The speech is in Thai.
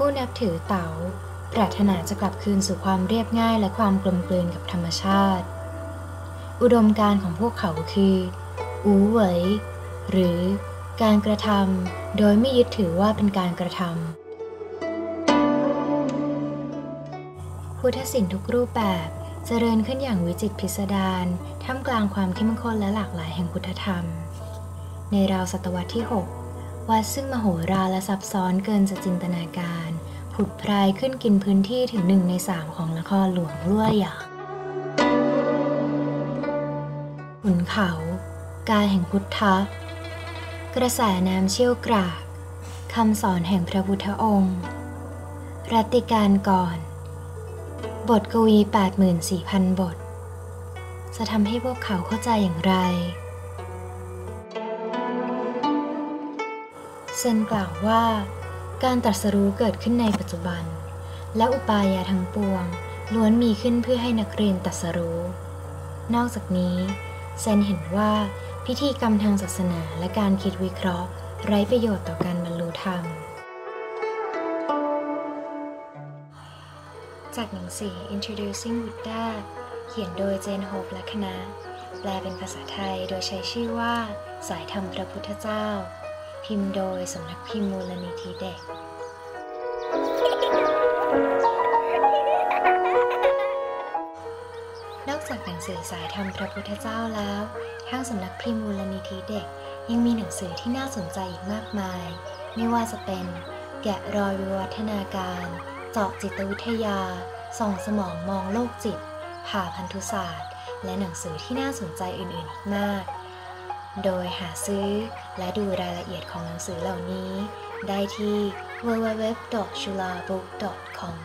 ผู้นับถือเต๋าปรารถนาจะกลับคืนสู่ความเรียบง่ายและความกลมกลืนกับธรรมชาติ อุดมการของพวกเขาคือ อูเหวยหรือการกระทำโดยไม่ยึดถือว่าเป็นการกระทำพุทธศิลป์ทุกรูปแบบเจริญขึ้นอย่างวิจิตพิสดารท่ามกลางความเข้มข้นและหลากหลายแห่งพุทธธรรม ในราวศตวรรษที่ 6 วัดซึ่งมโหฬารและซับซ้อนเกินจะจินตนาการ ผุดพรายขึ้นกินพื้นที่ถึงหนึ่งในสามของนครหลวงลั่วหยางขุนเขา กายแห่งพุทธะ กระแสน้ำเชี่ยวกรากคำสอนแห่งพระพุทธองค์ รัติการก่อน บทกวี 84,000 บท จะทำให้พวกเขาเข้าใจอย่างไร เซนกล่าวว่า การตรัสรู้เกิดขึ้นในปัจจุบัน และอุปายาทั้งปวง ล้วนมีขึ้นเพื่อให้นักเรียนตรัสรู้ นอกจากนี้เซนเห็นว่าพิธีกรรมทางศาสนาและการคิดวิเคราะห์ ไร้ประโยชน์ต่อการบรรลุธรรม จากหนังสือ Introducing Buddha เขียนโดยเจนโฮปและคณะ แปลเป็นภาษาไทยโดยใช้ชื่อว่า สายธรรมพระพุทธเจ้า พิมพ์โดยสำนักพิมพ์มูลนิธิเด็ก นอกจากหนังสือสายธรรมพระพุทธเจ้าแล้ว ทางสำนักพิมพ์มูลนิธิเด็ก ยังมีหนังสือที่น่าสนใจอีกมากมาย ไม่ว่าจะเป็น แกะรอยวิวัฒนาการ เจาะจิตวิทยา ส่องสมองมองโลกจิต ผ่าพันธุศาสตร์ และหนังสือที่น่าสนใจอื่นๆอีกมาก โดยหาซื้อและดูรายละเอียดของหนังสือเหล่านี้ ได้ที่ www.chulabook.com